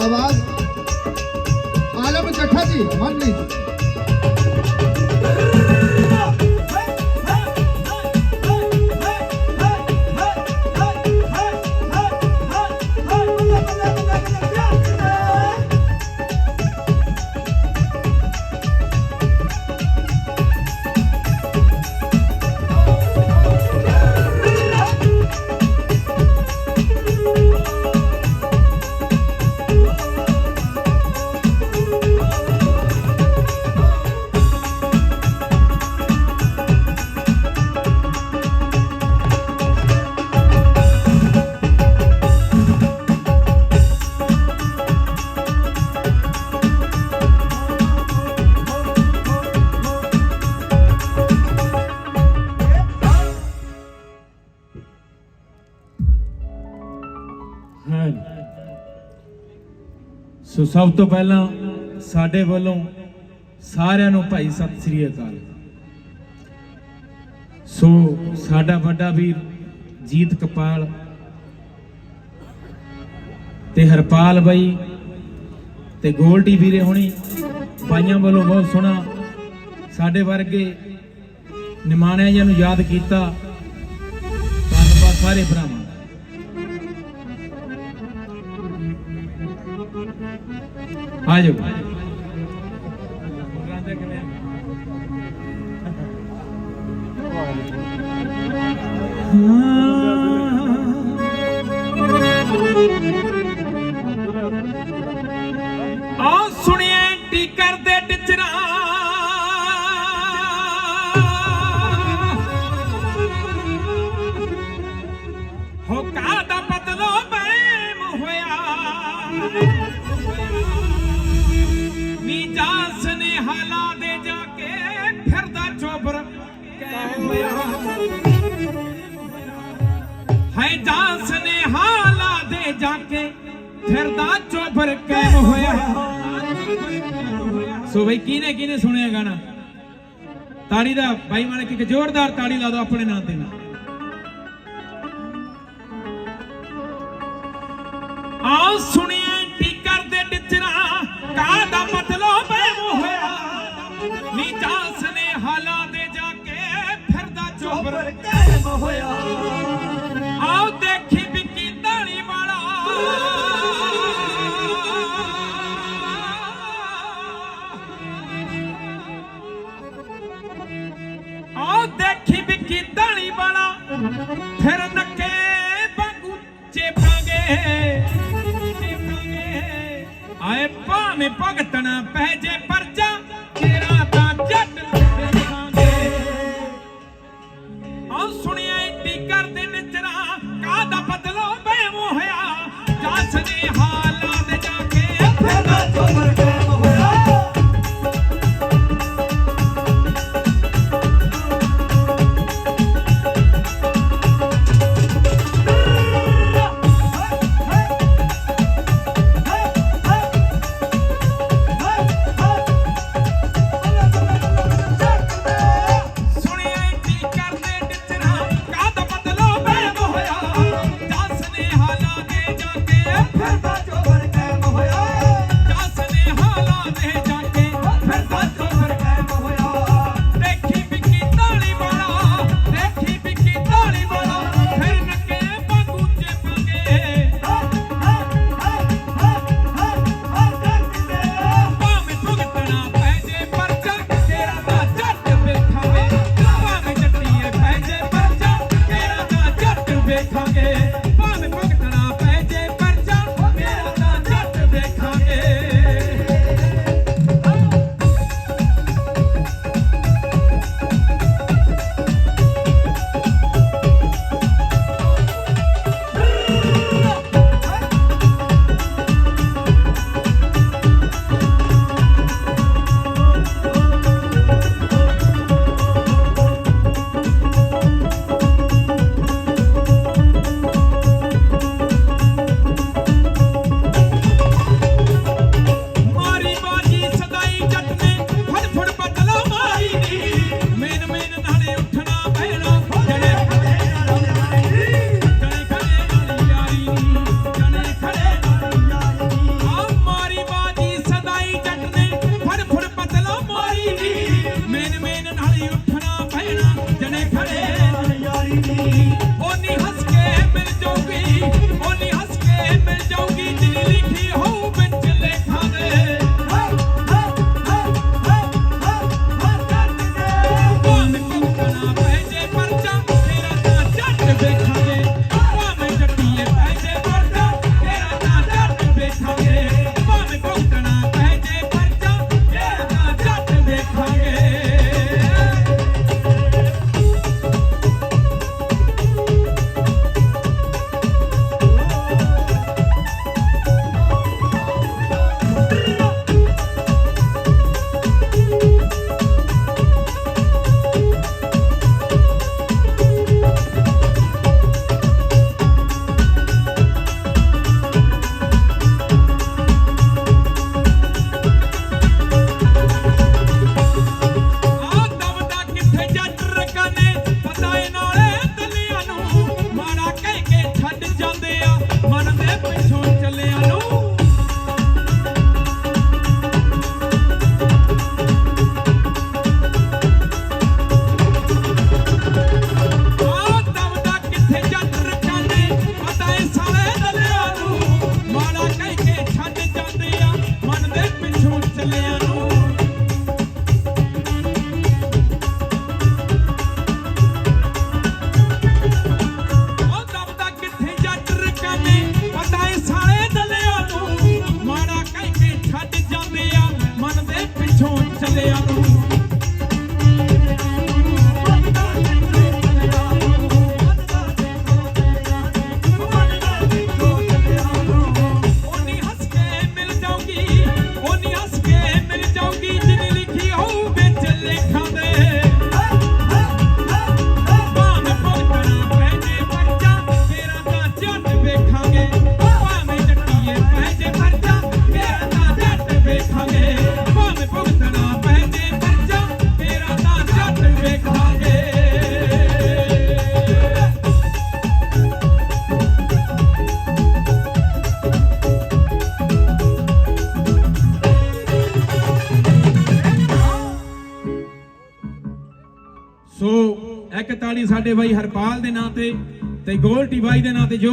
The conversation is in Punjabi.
ਆਵਾਜ਼। ਆਲਮ ਇਕੱਠਾ ਜੀ ਮਨਪ੍ਰੀਤ ਹਾਂ ਸੋ ਸਭ ਤੋਂ ਪਹਿਲਾਂ ਸਾਡੇ ਵੱਲੋਂ ਸਾਰਿਆਂ ਨੂੰ ਭਾਈ ਸਤਿ ਸ੍ਰੀ ਅਕਾਲ। ਸੋ ਸਾਡਾ ਵੱਡਾ ਵੀਰ ਜੀਤ ਕਪਾਲ ਤੇ ਹਰਪਾਲ ਬਾਈ ਤੇ ਗੋਲਡੀ ਵੀਰੇ ਹੋਣੀ ਬਾਈਆਂ ਵੱਲੋਂ ਬਹੁਤ ਸੋਹਣਾ ਸਾਡੇ ਵਰਗੇ ਨਿਮਾਣਿਆਂ ਜੀ ਨੂੰ ਯਾਦ ਕੀਤਾ। ਧੰਨਵਾਦ ਸਾਰੇ ਭਰਾਵਾਂ। ਆ ਜਾਓ ਆ ਸੁਣਿਆ ਟੀ ਕਰਦੇ ਟਿਚਰਾ। ਹੋ ਕਾਦਾ ਹਾਲਾ ਦੇ ਜਾ ਕੇ ਫਿਰਦਾ ਚੋਬਰ ਹੈ ਜਾਸ ਨੇ ਹਾਲਾ ਦੇ ਜਾ ਕੇ ਫਿਰਦਾ ਚੋਬਰ ਕਹਿ ਹੋਇਆ। ਸੋ ਬਈ ਕਿਨੇ ਕਿਨੇ ਸੁਣਿਆ ਗਾਣਾ? ਤਾੜੀ ਦਾ ਬਾਈ ਮਾਨਕ ਇੱਕ ਜ਼ੋਰਦਾਰ ਤਾੜੀ ਲਾ ਦਿਓ ਆਪਣੇ ਨਾਂ ਤੇ। ਆਓ ਸੁਣਿਆ ਟੀ ਕਰਦੇ ਟਿਚਰਾ ਕਾਦਾ ਮਤਲਬ ਵਾਲਾ ਫਿਰ ਇੱਕ ਸਾਡੇ ਬਾਈ ਹਰਪਾਲ ਦੇ ਨਾਂ ਤੇ ਤੇ ਗੋਲਟੀ ਬਾਈ ਦੇ ਨਾਂ ਤੇ ਜੋ